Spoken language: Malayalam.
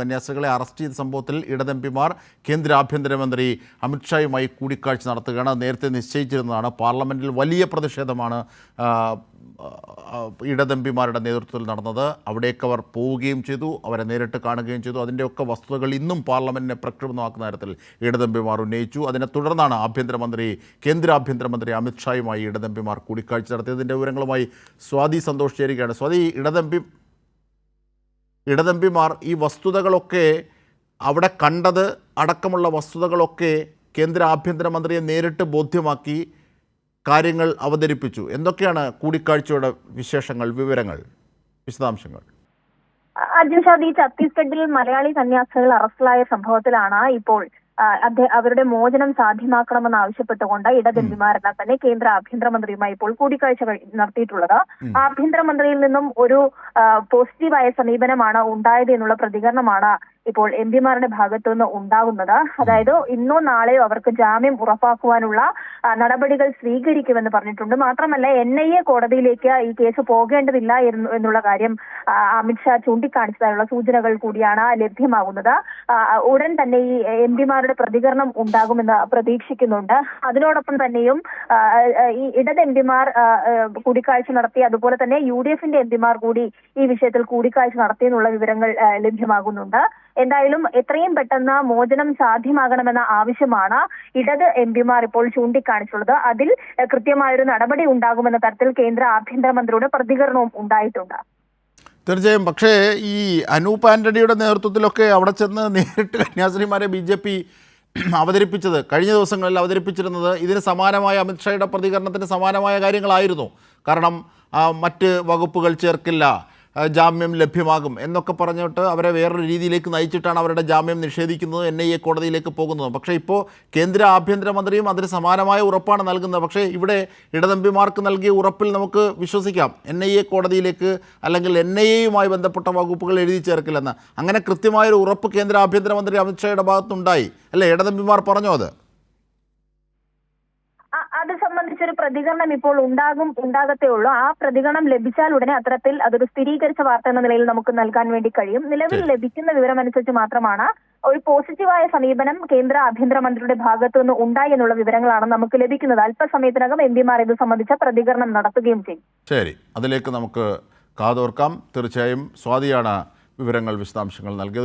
കന്യാസ്ത്രീകളെ അറസ്റ്റ് ചെയ്ത സംഭവത്തിൽ ഇടതെംപിമാർ കേന്ദ്ര ആഭ്യന്തരമന്ത്രി അമിത്ഷായുമായി കൂടിക്കാഴ്ച നടത്തുകയാണ്. നേരത്തെ നിശ്ചയിച്ചിരുന്നതാണ്. പാർലമെന്റിൽ വലിയ പ്രതിഷേധമാണ് ഇടതമ്പിമാരുടെ നേതൃത്വത്തിൽ നടന്നത്. അവിടേക്ക് അവർ പോവുകയും ചെയ്തു അവരെ നേരിട്ട് കാണുകയും ചെയ്തു. അതിന്റെയൊക്കെ വസ്തുതകൾ ഇന്നും പാർലമെന്റിനെ പ്രക്ഷുബ്ധമാക്കുന്ന തരത്തിൽ ഇടതമ്പിമാർ ഉന്നയിച്ചു. അതിനെ തുടർന്നാണ് ആഭ്യന്തരമന്ത്രി കേന്ദ്ര ആഭ്യന്തരമന്ത്രി അമിത്ഷായുമായി ഇടതമ്പിമാർ കൂടിക്കാഴ്ച നടത്തിയതിന്റെ വിവരങ്ങളുമായി സ്വാതി സന്തോഷ് ചേരുകയാണ്. സ്വാതി ഇടതെംപി ഇടതമ്പിമാർ ഈ വസ്തുതകളൊക്കെ അവിടെ കണ്ടത് അടക്കമുള്ള വസ്തുതകളൊക്കെ കേന്ദ്ര ആഭ്യന്തരമന്ത്രിയെ നേരിട്ട് ബോധ്യമാക്കി കാര്യങ്ങൾ അവതരിപ്പിച്ചു. എന്തൊക്കെയാണ് കൂടിക്കാഴ്ചയുടെ വിശേഷങ്ങൾ വിവരങ്ങൾ വിശദാംശങ്ങൾ? അജിൻഷാദ് ഈ ഛത്തീസ്ഗഡിൽ മലയാളി സന്യാസികൾ അറസ്റ്റിലായ സംഭവത്തിലാണ് ഇപ്പോൾ അവരുടെ മോചനം സാധ്യമാക്കണമെന്ന് ആവശ്യപ്പെട്ടുകൊണ്ട് ഇടതെമ്പിമാരെല്ലാം തന്നെ കേന്ദ്ര ആഭ്യന്തരമന്ത്രിയുമായി ഇപ്പോൾ കൂടിക്കാഴ്ച കഴി- നടത്തിയിട്ടുള്ളത് ആഭ്യന്തരമന്ത്രിയിൽ നിന്നും ഒരു പോസിറ്റീവായ സമീപനമാണ് ഉണ്ടായത് എന്നുള്ള പ്രതികരണമാണ് ഇപ്പോൾ എം പിമാരുടെ ഭാഗത്തു നിന്ന് ഉണ്ടാകുന്നത് അതായത് ഇന്നോ നാളെയോ അവർക്ക് ജാമ്യം ഉറപ്പാക്കുവാനുള്ള നടപടികൾ സ്വീകരിക്കുമെന്ന് പറഞ്ഞിട്ടുണ്ട്. മാത്രമല്ല എൻ ഐ എ കോടതിയിലേക്ക് ഈ കേസ് പോകേണ്ടതില്ല എന്നുള്ള കാര്യം അമിത്ഷാ ചൂണ്ടിക്കാണിച്ചതായുള്ള സൂചനകൾ കൂടിയാണ് ലഭ്യമാകുന്നത്. ഉടൻ തന്നെ ഈ എം പിമാരുടെ പ്രതികരണം ഉണ്ടാകുമെന്ന് പ്രതീക്ഷിക്കുന്നുണ്ട്. അതിനോടൊപ്പം തന്നെയും ഈ ഇടത് എം പിമാർ കൂടിക്കാഴ്ച നടത്തി അതുപോലെ തന്നെ യു ഡി എഫിന്റെ എം പിമാർ കൂടി ഈ വിഷയത്തിൽ കൂടിക്കാഴ്ച നടത്തിയെന്നുള്ള വിവരങ്ങൾ ലഭ്യമാകുന്നുണ്ട്. എന്തായാലും എത്രയും പെട്ടെന്ന് മോചനം സാധ്യമാകണമെന്ന ആവശ്യമാണ് ഇടത് എം പിമാർ ഇപ്പോൾ ചൂണ്ടിക്കാണിച്ചുള്ളത്. അതിൽ കൃത്യമായൊരു നടപടി ഉണ്ടാകുമെന്ന തരത്തിൽ കേന്ദ്ര ആഭ്യന്തരമന്ത്രിയുടെ പ്രതികരണവും ഉണ്ടായിട്ടുണ്ട്. തീർച്ചയായും. പക്ഷേ ഈ അനൂപ് ആന്റണിയുടെ നേതൃത്വത്തിലൊക്കെ അവിടെ ചെന്ന് നേരിട്ട് കന്യാസ്ത്രീമാരെ ബി ജെ പി അവതരിപ്പിച്ചത് കഴിഞ്ഞ ദിവസങ്ങളിൽ അവതരിപ്പിച്ചിരുന്നത് ഇതിന് സമാനമായ അമിത്ഷായുടെ പ്രതികരണത്തിന് സമാനമായ കാര്യങ്ങളായിരുന്നു. കാരണം മറ്റ് വകുപ്പുകൾ ചേർക്കില്ല. ജാമ്യം ലഭ്യമാകും എന്നൊക്കെ പറഞ്ഞിട്ട് അവരെ വേറൊരു രീതിയിലേക്ക് നയിച്ചിട്ടാണ് അവരുടെ ജാമ്യം നിഷേധിക്കുന്നത് എൻ ഐ എ കോടതിയിലേക്ക് പോകുന്നത്. പക്ഷേ ഇപ്പോൾ കേന്ദ്ര ആഭ്യന്തരമന്ത്രിയും അതിന് സമാനമായ ഉറപ്പാണ് നൽകുന്നത്. പക്ഷേ ഇവിടെ ഇടതമ്പിമാർക്ക് നൽകിയ ഉറപ്പിൽ നമുക്ക് വിശ്വസിക്കാം. എൻ ഐ എ കോടതിയിലേക്ക് അല്ലെങ്കിൽ എൻ ഐ എയുമായി ബന്ധപ്പെട്ട വകുപ്പുകൾ എഴുതി ചേർക്കില്ലെന്ന്. അങ്ങനെ കൃത്യമായൊരു ഉറപ്പ് കേന്ദ്ര ആഭ്യന്തരമന്ത്രി അമിത്ഷായുടെ ഭാഗത്തുണ്ടായി. അല്ലേ ഇടതമ്പിമാർ പറഞ്ഞോ അത്? പ്രതികരണം ഇപ്പോൾ ഉണ്ടാകും ഉണ്ടാകത്തേ ഉള്ളൂ ആ പ്രതികരണം ലഭിച്ചാൽ ഉടനെ അത്തരത്തിൽ അതൊരു സ്ഥിരീകരിച്ച വാർത്ത എന്ന നിലയിൽ നമുക്ക് നൽകാൻ വേണ്ടി കഴിയും. നിലവിൽ ലഭിക്കുന്ന വിവരമനുസരിച്ച് മാത്രമാണ് ഒരു പോസിറ്റീവായ സമീപനം കേന്ദ്ര ആഭ്യന്തരമന്ത്രിയുടെ ഭാഗത്തു നിന്ന് ഉണ്ടായി എന്നുള്ള വിവരങ്ങളാണ് നമുക്ക് ലഭിക്കുന്നത്. അല്പസമയത്തിനകം എം പിമാർ ഇത് സംബന്ധിച്ച പ്രതികരണം നടത്തുകയും ചെയ്യും. ശരി. അതിലേക്ക് നമുക്ക് കാതോർക്കാം. തീർച്ചയായും സ്വാതിയാണ് വിവരങ്ങൾ വിശദാംശങ്ങൾ നൽകിയത്.